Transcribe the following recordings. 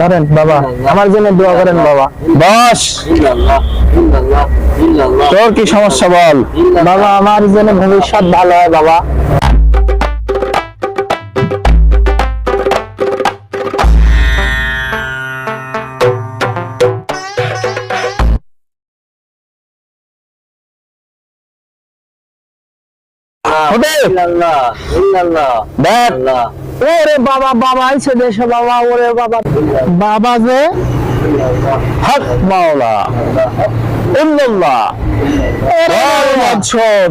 ধরেন বাবা আমার জন্য দোয়া করেন বাবা। বস। তোর কি সমস্যা বল? বাবা আমার জন্য ভবিষ্যৎ ভালো হয় বাবা। দেখ। ওরে বাবা বাবা আইছে দেশে বাবা ওরে বাবা। বাবা যে হক মাওলা। ইল্লাল্লাহ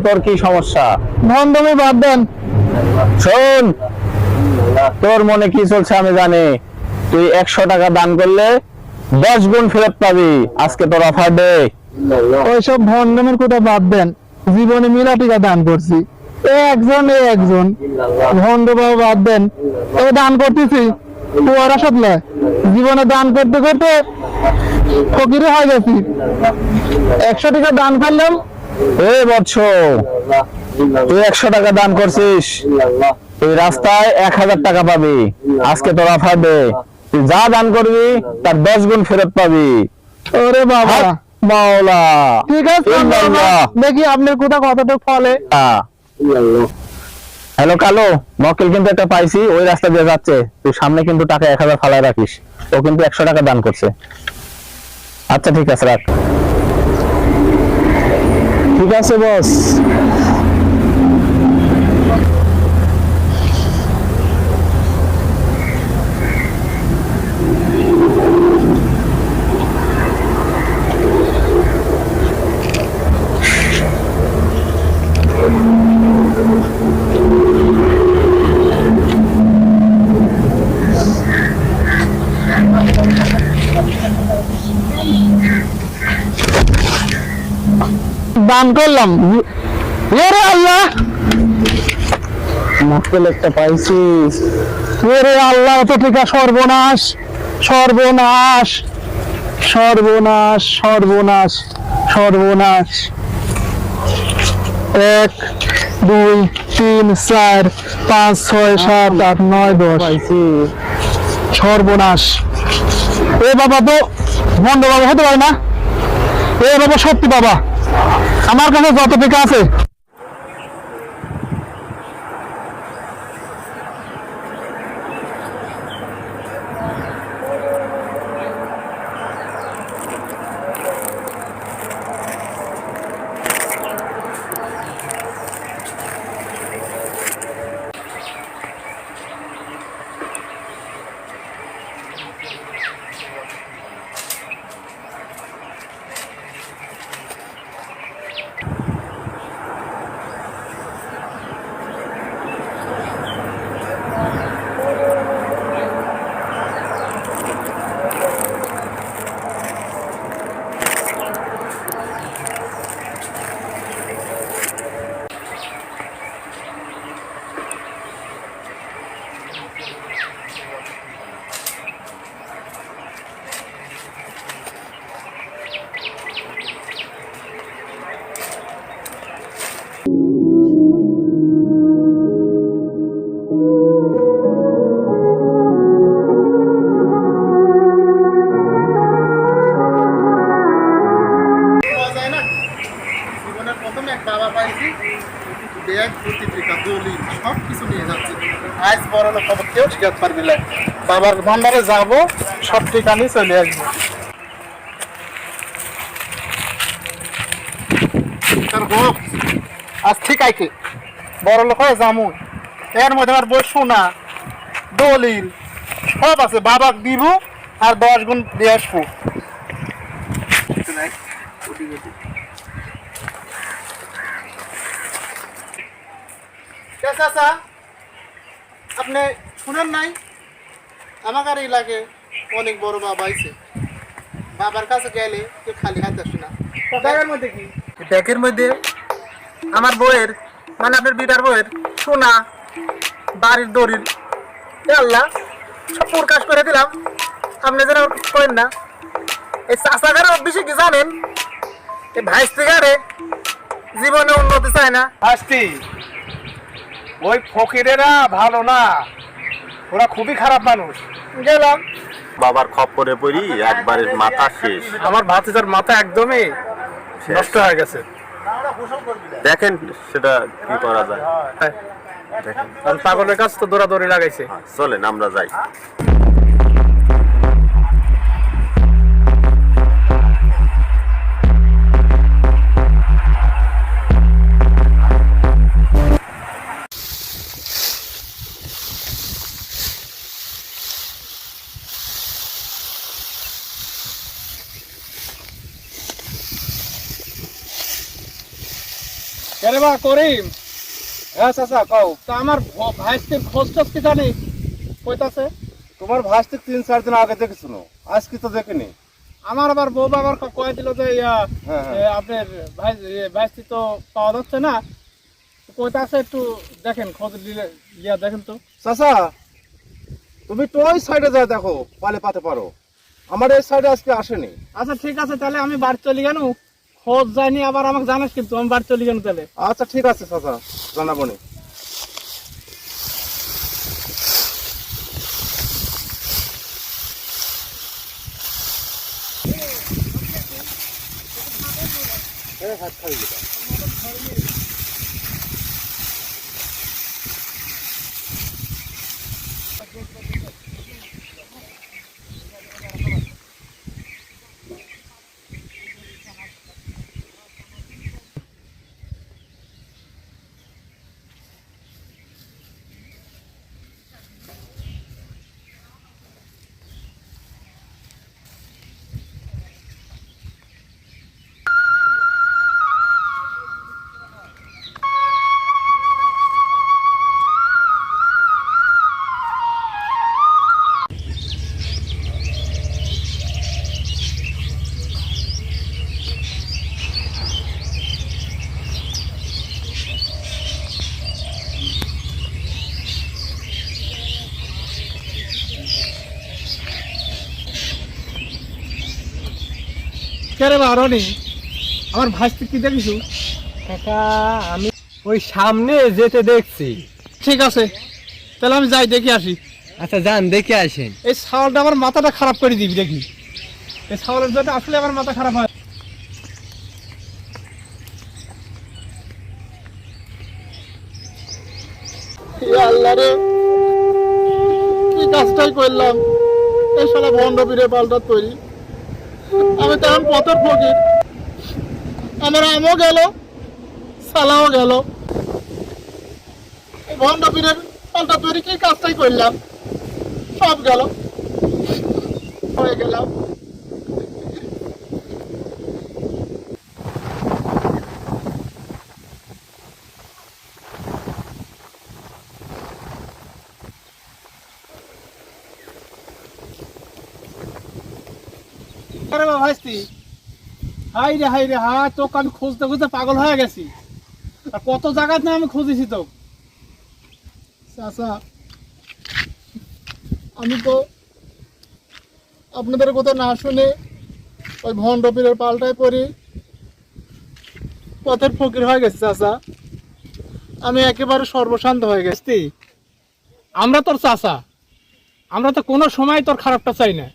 তোর কি সমস্যা? ভণ্ডমি বাদ দেন। শোন তোর মনে কি চলছে আমি জানি। তুই একশো টাকা দান করলে দশ গুণ ফেরত পাবি। আজকে তোর অফার দে ওইসব ভণ্ডমের কথা বাদ দেন। জীবনে মিলা টিকা দান করছি। একজন এ একজন। ভণ্ড বাবা বাদ দেন। এ দান করতেছি। তোরা সাথে জীবনে দান করতে করতে ফকিরে হয়ে গেছি। একশো টাকা দান করলাম। এ বৎস তুই একশো টাকা দান করছিস। তুই রাস্তায় এক হাজার টাকা পাবি। আজকে তোর অফার দে। তুই যা দান করবি তার দশ গুণ ফেরত পাবি। ওরে বাবা। মাওলা। ঠিক আছে। দেখি আপনার কোথা কতটুকু ফলে। হ্যালো কালো মক্কেল কিন্তু একটা পাইছি ওই রাস্তা দিয়ে যাচ্ছে। তুই সামনে কিন্তু টাকা এক হাজার ফালায় রাখিস। ও কিন্তু একশো টাকা দান করছে। আচ্ছা ঠিক আছে রাখ। ঠিক আছে বস দান করলাম। ওরে আল্লাহ! মক্কেল একটা পাইছিস ওরে আল্লাহ তো ঠিক সর্বনাশ সর্বনাশ সর্বনাশ সর্বনাশ সর্বনাশ। এক, দুই, তিন, চার, পাঁচ, ছয়, সাত, আট, নয়, দশ। সর্বনাশ। এ বাবা তো বন্ধ বাবা, হতে পারে না। এ বাবা, সত্যি বাবা। আমার কাছে যত টিকা আছে। আজ বড় খবর কেউ শিখাতে পারবি না বাবার ভান্ডারে যাব, সব ঠিকানি চলে আসব। আজ ঠিক আছে বড় লোক হয়ে যামু। এর মধ্যে আমার বই শোনা দলিল, সব আছে, বাবাক দিব আর দশ গুণ দিয়ে আসব। চাচা আপনি শুনেন নাই? আমার এই লাগে অনেক বড় বাবা আইছে। বাবার কাছে গেলে কেউ খালি হাতে আসে না। ব্যাগের মধ্যে কি? ব্যাগের মধ্যে? আমার বইয়ের মানে আপনার বিটার বইয়ের সোনা বাড়ির দড়ির? আল্লাহ সব প্রকাশ করে দিলাম। আপনি যেন করেন না। এই চাষাগারের অভ্যাসে কি জানেন? এই ভাইস্তি গারে জীবনে উন্নতি চায় না। শাস্তি ওই ফকিরেরা ভালো না। ওরা খুবই খারাপ মানুষ। গেলাম। বাবার খপ্পরে পড়ি একবারে মাথা শেষ। আমার ভাতিজার মাথা একদমই নষ্ট হয়ে গেছে। দেখেন সেটা কি করা যায়। দেখেন। কারণ পাগলের কাছে তো দৌড়াদৌড়ি লাগাইছে। চলেন আমরা যাই। আরে বা করিম হ্যাঁ চাচা কও। তা আমার ভাইস্তির খোঁজ টোজ কি জানি? কইতাছে। তোমার ভাসতে তিন চার দিন আগে দেখেছিল। আজকে তো দেখিনি। আমার আবার বউ বাবার কয়ে দিল যে ইয়া, হ্যাঁ, আপনার ভাই ভাইস্তি তো পাওয়া যাচ্ছে না। কইতাছে একটু দেখেন খোঁজ দিলে ইয়া দেখেন তো। চাচা তুমি তো ওই সাইডে যা দেখো পালে পাতে পারো। আমার এই সাইডে আজকে আসেনি। আচ্ছা ঠিক আছে তাহলে আমি বাড়ি চলে কেন খোঁজ যায়নি আবার আমাকে জানাস কিন্তু, আমি বাড়ি চলে গেলাম তাহলে। আচ্ছা ঠিক আছে, চাচা, জানাব নি। কেরে বা রনি? আমার ভাইস্তি কি দেখিস কাকা আমি ওই সামনে যেতে দেখছি। ঠিক আছে তাহলে আমি যাই দেখে আসি। আচ্ছা যান দেখে আসেন। এই ছাগলটা আমার মাথাটা খারাপ করে দিবি দেখি। এই ছাগলের জন্য আসলে আমার মাথা খারাপ হয়। আল্লাহ রে কি কাজটাই করলাম। এই শালা ভণ্ড বীরে পাল্টা তৈরি। আমি তখন পথের ফকির। আমার আমও গেল, সালাও গেল। এই ভণ্ড বীরের পাল্টা তৈরি কি কাজটাই করলাম। সব গেল। হয়ে গেলাম। আরে ভাইস্তি? হাই রে হাই রে, হাই, তোকে আমি খুঁজতে খুঁজতে পাগল হয়ে গেছি। আর কত জায়গায় না আমি খুঁজেছি তো? আমি তো আপনাদের কথা না শুনে ওই ভণ্ড পীরের পাল্টায় পড়ি। পথের ফকির হয়ে গেছে, চাচা। আমি একেবারে সর্বশান্ত হয়ে গেছি। আমরা তোর চাচা। আমরা তো কোনো সময় তোর খারাপটা চাই না।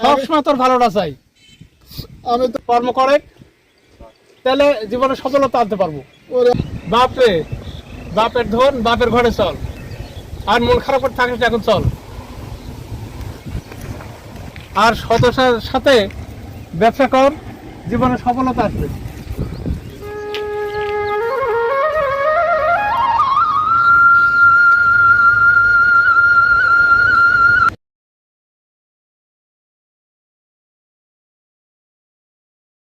সবসময় তোর ভালোটা চাই। আমি তো কর্ম করে, তাহলে জীবনে সফলতা আনতে পারব। বাপরে, বাপের ধন, বাপের ঘরে চল। আর মন খারাপ করে থাকিস এখন চল। আর সততার সাথে ব্যবসা কর, জীবনে সফলতা আসবে।